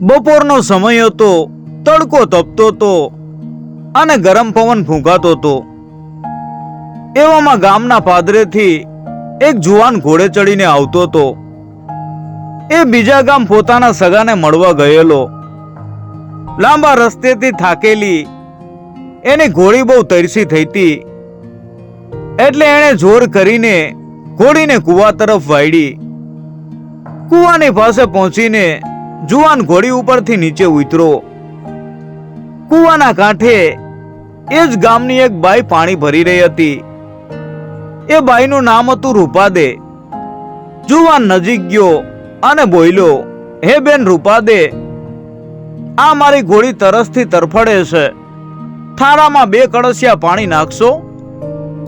બપોરનો સમય હતો, તડકો તપતો હતો અને ગરમ પવન ફૂંકાતો હતો. એવામાં ગામના પાદરેથી એક જુવાન ઘોડે ચડીને આવતો હતો. એ બીજા ગામ પોતાના સગાને મળવા ગયેલો. લાંબા રસ્તેથી થાકેલી, એની ઘોડી બહુ તરસી થઈ હતી એટલે એણે જોર કરીને ઘોડીને કૂવા તરફ વાળી કૂવાની પાસે પહોંચીને જુવાન ઘોડી ઉપરથી નીચે ઉતરો. કૂવાના કાંઠે એ જ ગામની એક બાઈ પાણી ભરી રહી હતી. એ બાઈનું નામ હતું રૂપાદે. જુવાન નજીક ગયો અને બોલ્યો, હે બેન રૂપાદે, આ મારી ઘોડી તરસથી તરફડે છે. થાળામાં બે કળશિયા પાણી નાખશો?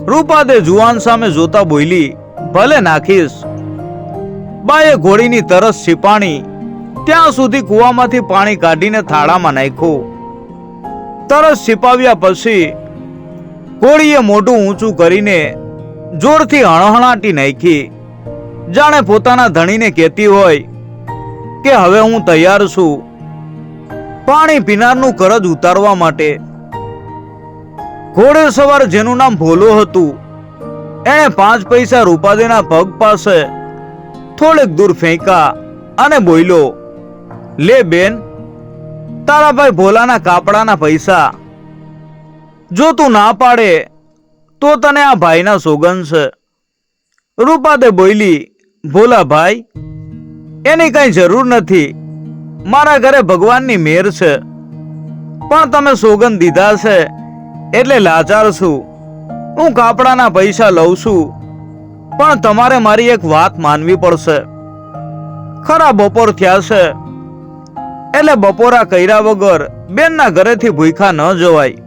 રૂપાદે જુવાન સામે જોતા બોલી, ભલે નાખીશ. બાએ ઘોડીની તરસ છીપાણી ત્યાં સુધી કૂવામાંથી પાણી કાઢીને થાળામાં નાખ્યું. તરસ છીપાવ્યા પછી કોળીએ મોઢું ઊંચું કરીને જોરથી હણહણાટી નાખી. જાણે પોતાના ધણીને કહેતી હોય કે હવે હું તૈયાર છું પાણી પીનારનું કરજ ઉતારવા માટે. ઘોડે સવાર જેનું નામ ભોલો હતું. એણે પાંચ પૈસા રૂપાદેના પગ પાસે થોડેક દૂર ફેંકા અને બોલ્યો લે બેન, તારા ભાઈ ભોલાના કાપડાના પૈસા. જો તું ના પાડે, તો તને આ ભાઈના સોગન છે. રૂપાદે બોલી ભોલા ભાઈ, એની કઈ જરૂર નથી. મારા ઘરે ભગવાનની મેર છે. પણ તમે સોગન દીધા છે, એટલે લાચાર છું. હું કાપડાના પૈસા લઉં છું. પણ તમારે મારી એક વાત માનવી પડશે. ખરા બપોર થયા છે. એટલે બપોરા કર્યા વગર બેનના ઘરેથી ભૂખા ન જવાય.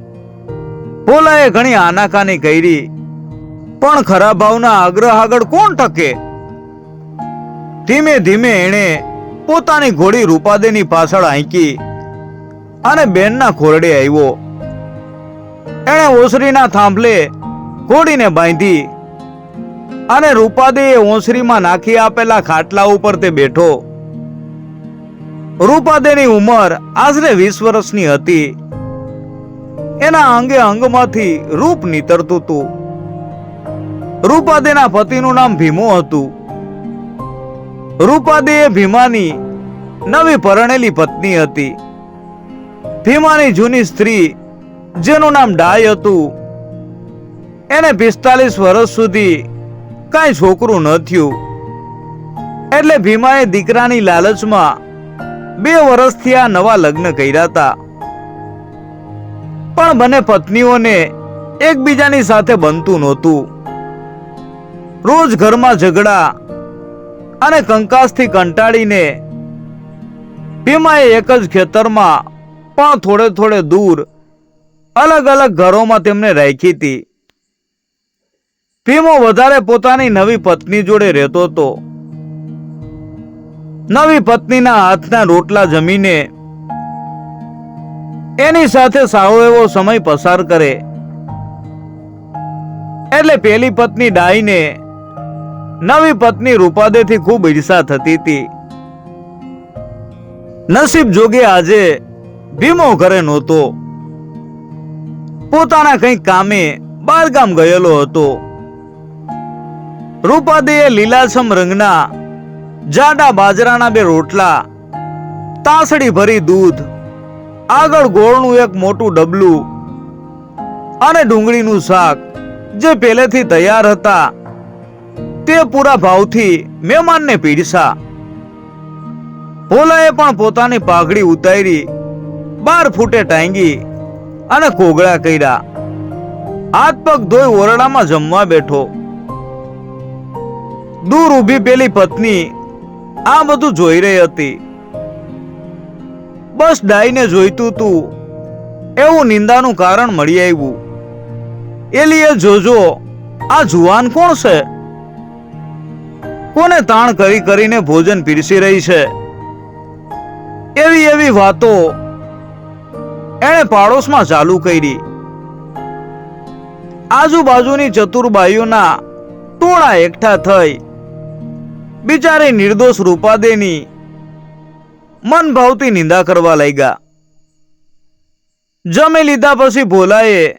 ભોલાએ ઘણી આનાકાની કરી, પણ ખરા ભાવના આગ્રહ આગળ કોણ ટકે? ધીમે ધીમે એણે પોતાની ઘોડી રૂપાદેની પાછળ આંકી અને બેનના ખોરડે આવ્યો. એણે ઓસરીના થાંભલે ઘોડીને બાંધી અને રૂપાદેએ ઓસરીમાં નાખી આપેલા ખાટલા ઉપર તે બેઠો. રૂપાદેની ઉંમર આશરે વીસ વર્ષની હતી. એના અંગે અંગમાંથી રૂપ નીતરતું હતું. રૂપાદેના પતિનું નામ ભીમો હતું. રૂપાદે એ ભીમાની નવી પરણેલી પત્ની હતી. ભીમાની જૂની સ્ત્રી, જેનું નામ ડાય હતું. એને પિસ્તાલીસ વર્ષ સુધી કાંઈ છોકરું ન થયું. એટલે ભીમાએ દીકરાની લાલચમાં બે વર્ષથી આ નવા લગ્ન કર્યા હતા. પણ બંને પત્નીઓને એકબીજાની સાથે બનતું નહોતું. રોજ ઘરમાં ઝઘડા અને કંકાસથી કંટાળીને ભીમાએ એક જ ખેતરમાં પણ થોડે થોડે દૂર અલગ અલગ ઘરોમાં તેમને રાખી હતી. ભીમો વધારે પોતાની નવી પત્ની જોડે રહેતો હતો. નવી પત્નીના હાથના રોટલા જમીને એની સાથે સારો એવો સમય પસાર કરે. એટલે પેલી પત્ની ડાઈને નવી પત્ની રૂપાદેથી ખૂબ ઈર્ષા થતી હતી. નસીબ જોગે આજે ભીમો ઘરે નહોતો. પોતાના કંઈક કામે બહારગામ ગયેલો હતો. રૂપાદેએ લીલાછમ રંગના જાડા બાજરાના બે રોટલા, તાસડી ભરી દૂધ, આગળ ગોળનું એક મોટું ડબલું અને ડુંગળીનું શાક જે પહેલેથી તૈયાર હતા, તે પૂરા ભાવથી મહેમાનને પીરસા. ભોલાએ પણ પોતાની પાઘડી ઉતારી, બાર ફૂટે ટાંગી અને કોગળા કર્યા. હાથ પગ ધોઈ ઓરડામાં જમવા બેઠો. દૂર ઊભી પેલી પત્ની આ બધું જોઈ રહી હતી. બસ ડાઈને જોઈતું તું. એવું નિંદાનું કારણ મળી આવ્યું. એલીએ જોજો, આ જુવાન કોણ છે? કોને તાણ કરી કરીને ભોજન પીરસી રહી છે? એવી એવી વાતો એણે પાડોશમાં ચાલુ કરી. આજુબાજુની ચતુરબાઈઓના ટોળા એકઠા થઈ બિચારી નિર્દોષ રૂપાદેની મન ભાવતી નિંદા કરવા લાગ્યા. જમી લીધા પછી ભોલાએ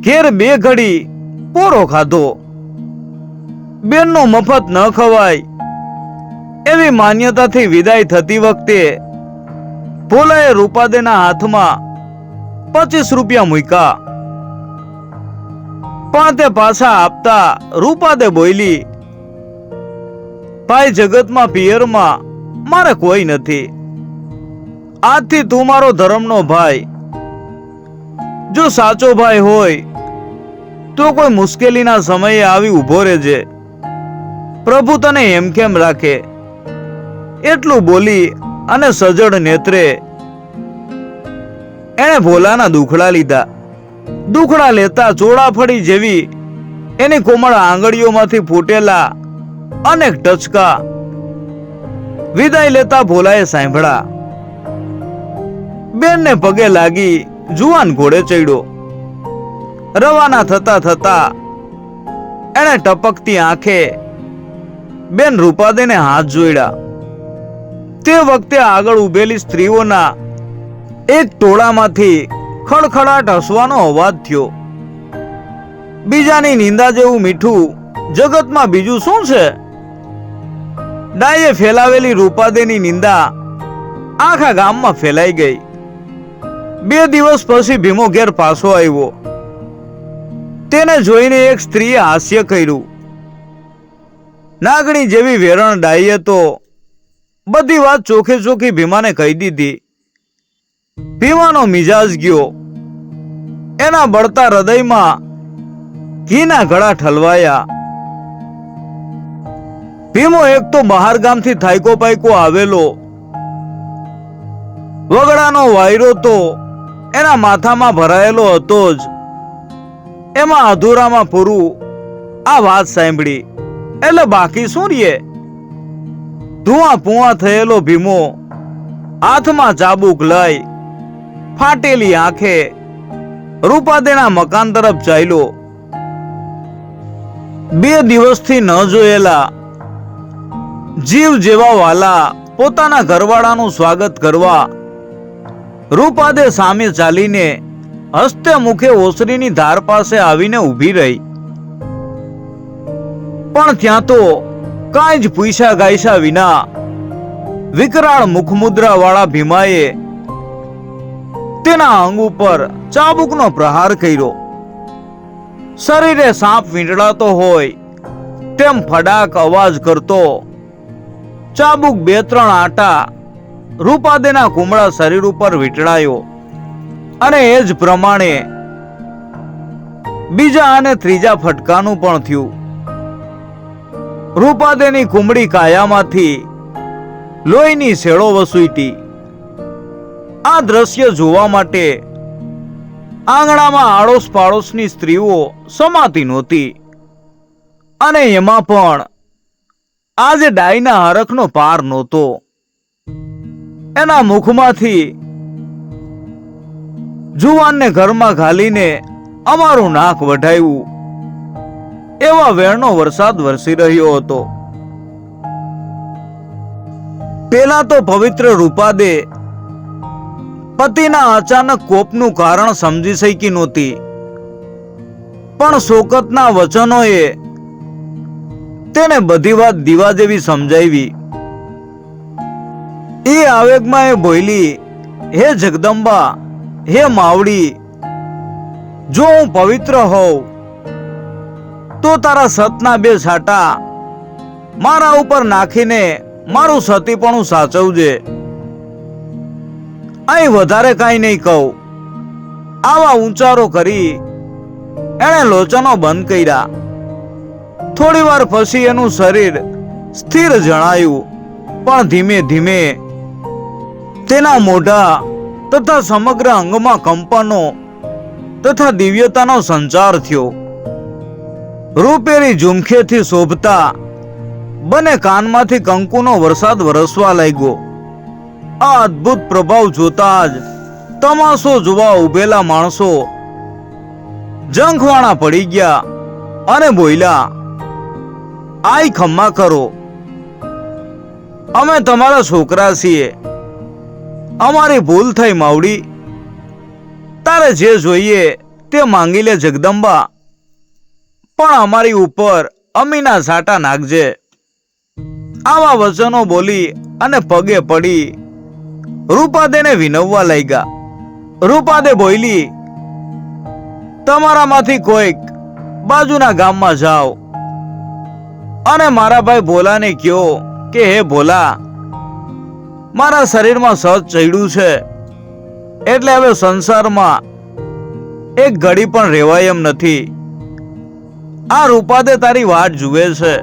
ઘેર બે ઘડી પોરો ખાધો. બેનનો મફત ન ખવાય એવી માન્યતાથી વિદાય થતી વખતે ભોલાએ રૂપાદેના હાથમાં પચીસ રૂપિયા મૂક્યા. પણ તે પાછા આપતા રૂપાદે બોલી ભાઈ જગતમાં પિયરમાં મારે કોઈ નથી. આજથી તું મારો ધર્મનો ભાઈ. જો સાચો ભાઈ હોય, તો કોઈ મુશ્કેલીના સમયે આવી ઊભો રહેજે. પ્રભુ તને એમ કેમ રાખે? એટલું બોલી અને સજળ નેત્રે એણે ભોલાના દુખડા લીધા. દુખડા લેતા ચોળાફળી જેવી એની કોમળ આંગળીઓમાંથી ફૂટેલા અનેક ટચકા વિદાય લેતા ભોલાએ સાંભળ્યા. બેનને પગે લાગી જુવાન ઘોડે ચડ્યો. રવાના થતા થતા એણે ટપકતી આંખે બેન રૂપાદેને હાથ જોડ્યા. તે વખતે આગળ ઉભેલી સ્ત્રીઓના એક ટોળામાંથી ખડખડાટ હસવાનો અવાજ થયો. બીજાની નિંદા જેવું મીઠું, જગતમાં બીજું શું છે? ડાયે ફેલાવેલી રૂપાદેની નિંદા આખા ગામમાં ફેલાઈ ગઈ. બે દિવસ પછી ભીમો ઘેર પાછો આવ્યો. તેને જોઈને એક સ્ત્રીએ હાસ્ય કર્યું. નાગણી જેવી વેરણ ડાઈએ તો બધી વાત ચોખે ચોખી ભીમાને કહી દીધી. ભીમાનો મિજાજ ગયો. એના બળતા હૃદયમાં ઘીના ઘડા ઠલવાયા. ભીમો એક તો બહાર ગામથી થાયકો પાયકો આવેલો. વગડાનો વાયરો તો એના માથામાં ભરાયેલો હતો જ. એમાં અધૂરામાં પૂરું આ વાત સાંભળી. એટલે બાકી શું રીએ? ધુઆ પુઆ થયેલો ભીમો હાથમાં ચાબુક લઈ ફાટેલી આંખે. રૂપાદેના મકાન તરફ ચાલ્યો. બે દિવસથી ન જોયેલા. જીવ જેવા વાલા પોતાના ઘરવાળાનું સ્વાગત કરવા. રૂપાદે સામે ચાલીને હસ્તે મુખે ઓસરીની ધાર પાસે આવીને ઊભી રહી. પણ ત્યાં તો કાંઈ જ પૂછ્યા ગાઈસા વિના વિકરાળ મુખમુદ્રા વાળા ભીમાએ તેના અંગ ઉપર ચાબુકનો પ્રહાર કર્યો. શરીરે સાપ વીંટળાતો હોય તેમ ફડાક અવાજ કરતો ચાબુક બે ત્રણ આટા રૂપાદેના કુમળા શરીર ઉપર વીંટળાયો અને એ જ પ્રમાણે બીજા અને ત્રીજા ફટકાનું પણ થયું. રૂપાદેની કુમળી કાયામાંથી લોહીની શેળો વસૂટી. આ દ્રશ્ય જોવા માટે આંગણામાં આડોશ પાડોશની સ્ત્રીઓ સમાતી નહોતી. અને એમાં પણ આજે ડાઈના હરખનો પાર નહોતો. એના મુખમાંથી જુવાનને ઘરમાં ઘાલીને અમારું નાક વઢાયું. એવા વેણનો વરસાદ વરસી રહ્યો હતો. પેલા તો પવિત્ર રૂપાદે પતિના અચાનક કોપનું કારણ સમજી શકી નહોતી. પણ શોકતના વચનોએ તેને બધી વાત દીવા જેવી સમજાવી. એ આવેગમાં એ બોલી, હે જગદંબા, હે માવડી, જો હું પવિત્ર હોઉં, તો તારા સતના બે છાટા મારા ઉપર નાખીને મારું સતીપણું સાચવજે. અહીં વધારે કાંઈ નહીં કહું. આવા ઉંચારો કરી એણે લોચનો બંધ કર્યા. થોડી વાર પછી એનું શરીર સ્થિર જણાયું, પણ ધીમે ધીમે તેના મોઢા તથા સમગ્ર અંગમાં કંપનો તથા દિવ્યતાનો સંચાર થયો. રૂપેરી ઝુમખેથી શોભતા બને કાનમાંથી કંકુનો વરસાદ વરસવા લાગ્યો. આ અદ્ભુત પ્રભાવ જોતા જ તમાશો જોવા ઉભેલા માણસો જંખવાણા પડી ગયા અને બોલ્યા, આઈ ખમ્મા કરો. અમે તમારા છોકરા છીએ. અમારી ભૂલ થઈ માવડી. તારે જે જોઈએ તે માંગી લે જગદંબા. પણ અમારી ઉપર અમીના સાટા નાખજે. આવા વચનો બોલી અને પગે પડી રૂપાદેને વિનવવા લાગ્યા. રૂપાદે બોલી, તમારામાંથી કોઈક બાજુના ગામમાં જાઓ. અને મારા ભાઈ ભોલાને કહો કે, હે ભોલા, મારા શરીરમાં સહજ ચડ્યું છે. એટલે હવે સંસારમાં એક ઘડી પણ રહેવાય એમ નથી. આ રૂપાદે તારી વાટ જુએ છે.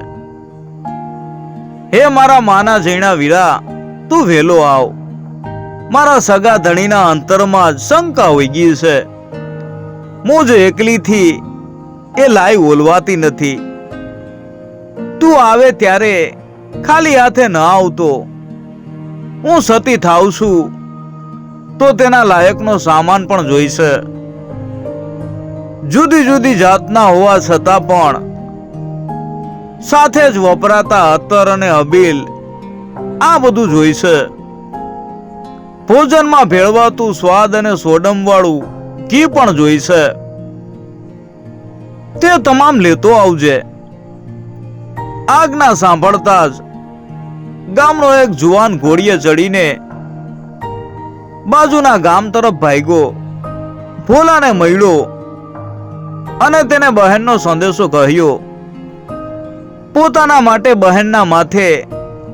હે મારા માના જૈણા વીરા, તું વહેલો આવ. મારા સગા ધણીના અંતરમાં શંકા હોઈ ગઈ છે. હું જ એકલીથી એ લાઈ ઓલવાતી નથી. તું આવે ત્યારે ખાલી હાથે ન આવતો. હું સતી થાવ છું, તો તેના લાયકનો સામાન પણ જોઈશે. જુદી જુદી જાતના હોવા છતાં પણ સાથે જ વપરાતા અત્તર અને અબીલ આ બધું જોઈશે. ભોજનમાં ભેળવાતું સ્વાદ અને સોડમ વાળું ઘી પણ જોઈશે તે તમામ લેતો આવજે. આજ્ઞા સાંભળતા જ ગામનો એક જુવાન ઘોડીએ ચડીને બાજુના ગામ તરફ ભાગ્યો. ભોલાને મળ્યો અને તેને બહેનનો સંદેશો કહ્યો, પોતાના માટે બહેનના માથે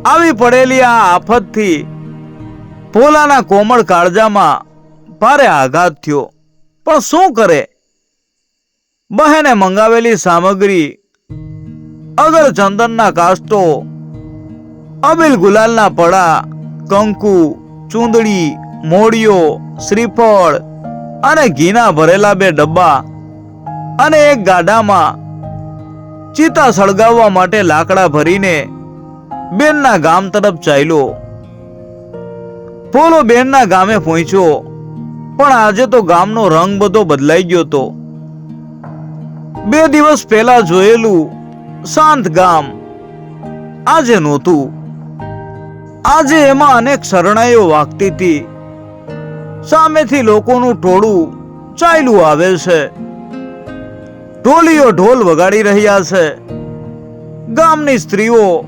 આવી પડેલી આ આફતથી ભોલાના કોમળ કાળજામાં ભારે આઘાત થયો. પણ શું કરે? બહેને મંગાવેલી સામગ્રી, અગર ચંદનના કાસ્ટો અબિલ ગુલાલના પડા, કંકુ, ચૂંદડી, મોડીઓ, શ્રીફળ અને ઘીના ભરેલા બે ડબ્બા અને એક ગાડામાં ચિતા સળગાવવા માટે લાકડા ભરીને બેનના ગામ તરફ ચાલ્યો. પોલો બેનના ગામે પહોંચ્યો. પણ આજે તો ગામનો રંગ બધો બદલાઈ ગયો તો. બે દિવસ પહેલા જોયેલું શાંત ગામ આજે નહોતું. આજે એમાં અનેક શરણાઈઓ વાગતી હતી. સામેથી લોકોનું ટોળું ચાલ્યું આવે છે. ઢોલીઓ ઢોલ વગાડી રહ્યા છે. ગામની સ્ત્રીઓ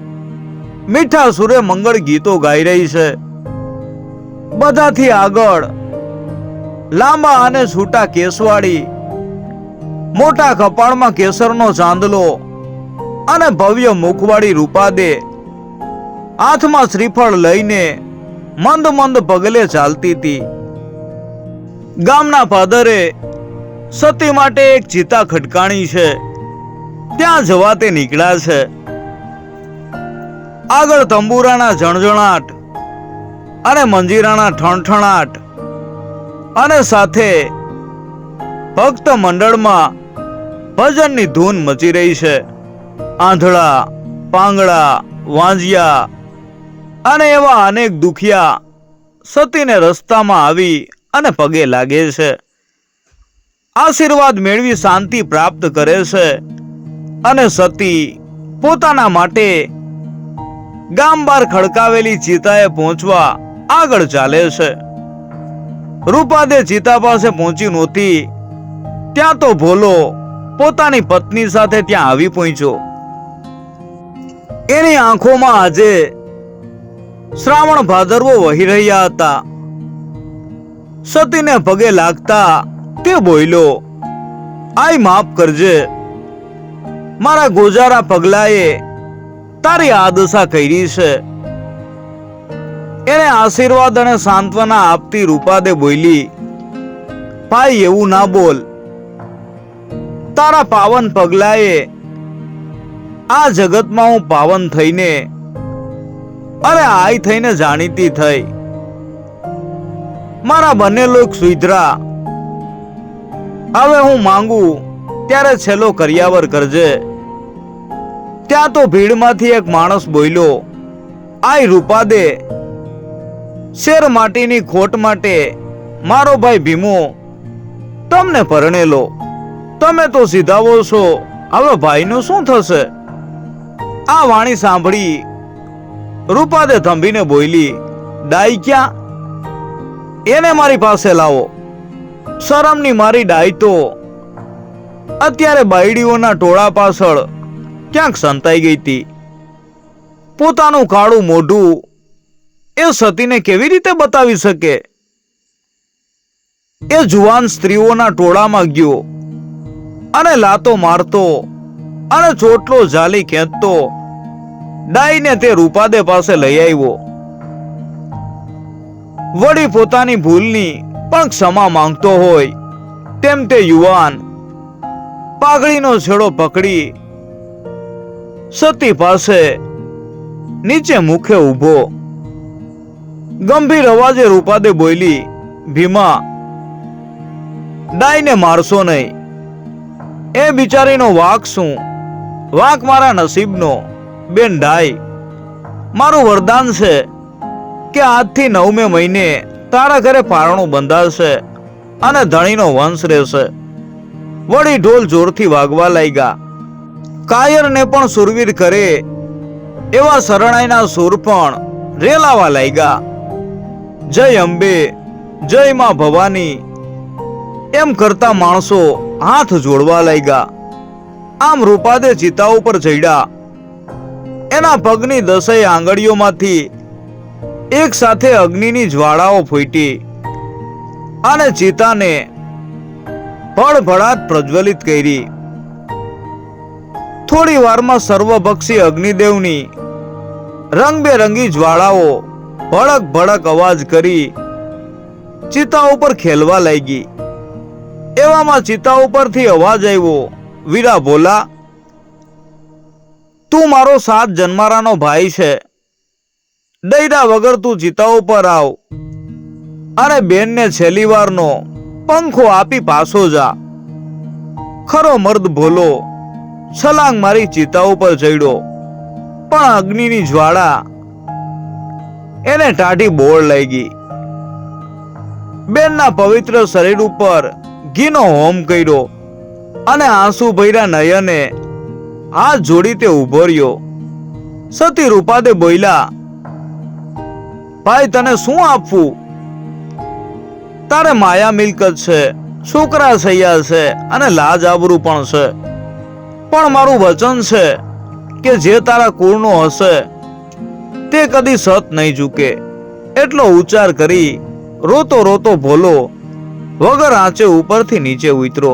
મીઠા સુરે મંગળ ગીતો ગાઈ રહી છે. બધાથી આગળ. લાંબા અને છૂટા કેસવાળી, મોટા કપાળમાં કેસરનો ચાંદલો અને ભવ્ય મુખવાળી રૂપાદે હાથમાં શ્રીફળ લઈને મંદ મંદ પગલે ચાલતી હતી. ગામના પાદરે સતી માટે એક ચિતા ખટકાણી છે. ત્યાં જવા તે નીકળ્યા છે. આગળ તંબુરાના જણજણાટ અને મંજીરાના ઠણઠણાટ. અને સાથે ભક્ત મંડળમાં ભજનની ધૂન મચી રહી છે. આંધળા પાંગડા વાંજિયા અને એવા અનેક દુખિયા સતીને રસ્તામાં આવી અને પગે લાગે છે. આશીર્વાદ મેળવી શાંતિ પ્રાપ્ત કરે છે અને સતી પોતાના માટે ગામ બહાર ખડકાવેલી ચિતાએ પહોંચવા આગળ ચાલે છે. રૂપાદે ચિતા પાસે પહોંચી નહોતી. ત્યાં તો ભોલો પોતાની પત્ની સાથે ત્યાં આવી પહોંચ્યો. એની આંખોમાં આજે શ્રાવણ ભાદરવો વહી રહ્યા હતા. સતીને પગે લાગતા તે બોલ્યો આઈ માફ કરજે. મારા ગોજારા પગલાએ તારી આ દશા કરી છે. એને આશીર્વાદ અને સાંત્વના આપતી રૂપાદે બોલી, ભાઈ, એવું ના બોલ. તારા પાવન પગલાએ આ જગતમાં હું પાવન થઈને, અરે આઈ થઈને જાણીતી થઈ. મારા બંને લોક સુધરા. હવે હું માંગુ, ત્યારે છેલ્લો કરિયાવર કરજે. ત્યાં તો ભીડમાંથી એક માણસ બોલ્યો આઈ રૂપાદે શેર માટીની ખોટ માટે, મારો ભાઈ ભીમો, તમને પરણેલો. તમે તો સીધાવો છો, હવે ભાઈનું શું થશે? આ વાણી સાંભળી રૂપાદે થંભીને બોલી ડાઈ ક્યાં? એને મારી પાસે લાવો. શરમની મારી ડાઈ તો અત્યારે બાયડીઓના ટોળા પાછળ ક્યાંક સંતાઈ ગઈ હતી પોતાનું કાળું મોઢું એ સતીને કેવી રીતે બતાવી શકે? એ જુવાન સ્ત્રીઓના ટોળામાં ગયો અને લાતો મારતો અને ચોટલો ઝાલી ખેંચતો. ડાઈને તે રૂપાદે પાસે લઈ આવ્યો. વળી પોતાની ભૂલની પણ ક્ષમા માંગતો હોય તેમ તે યુવાન પાઘડીનો છેડો પકડી સતી પાસે નીચે મુખે ઊભો. ગંભીર અવાજે રૂપાદે બોલી, ભીમા ડાઈને મારશો નહીં. એ બિચારીનો વાક શું? વાક મારા નસીબનો. બેન ડાઈ મારું વરદાન છે કે આજથી નવમે મહિને તારા ઘરે પારણું બંધાશે અને ધણીનો વંશ રહેશે. વળી ઢોલ જોરથી વાગવા લાગ્યા. કાયરને પણ સુરવીર કરે એવા શરણાઈના સુર પણ રેલાવા લાગ્યા. જય અંબે, જય માં ભવાની. એમ કરતા માણસો હાથ જોડવા લાગ્યા. આમ રૂપાદે ચિતા ઉપર ચડ્યા. એના પગની દસેય આંગળીઓમાંથી એક સાથે અગ્નિની જ્વાળાઓ ફૂટી અને ચિતાને ભડભડાટ પ્રજ્વલિત કરી. થોડી વારમાં સર્વભક્ષી અગ્નિદેવની રંગબેરંગી જ્વાળાઓ ભડક ભડક અવાજ કરી ચિતા ઉપર ખેલવા લાગી. એવામાં ચિતા ઉપરથી અવાજ આવ્યો, વીરા ભોલા, તું મારો સાત જન્મારાનો ભાઈ છે. ડૈડા વગર તું ચિતા ઉપર આવ. અને બેનને છેલ્લી વારનો પંખો આપી પાછો જા. ખરો મર્દ ભોલો, છલાંગ મારી ચિતા ઉપર ચડ્યો. પણ અગ્નિની જ્વાળા એને ટાઢી બોળ લાગી. બેનના પવિત્ર શરીર ઉપર ઘીનો હોમ કર્યો અને આંસુ ભર્યા નયને હાથ જોડી તે ઊભો રહ્યો. સતી રૂપાદે બોલ્યા, ભાઈ, તને શું આપવું? તારે માયા મિલકત છે, છોકરા સૈયા છે અને લાજ આબરૂ પણ છે. પણ મારું વચન છે કે જે તારા કુળનો હશે તે કદી સત નહીં ઝૂકે. એટલો ઉચ્ચાર કરી રોતો રોતો ભોલો, વગર આંચે ઉપરથી નીચે ઉતરો.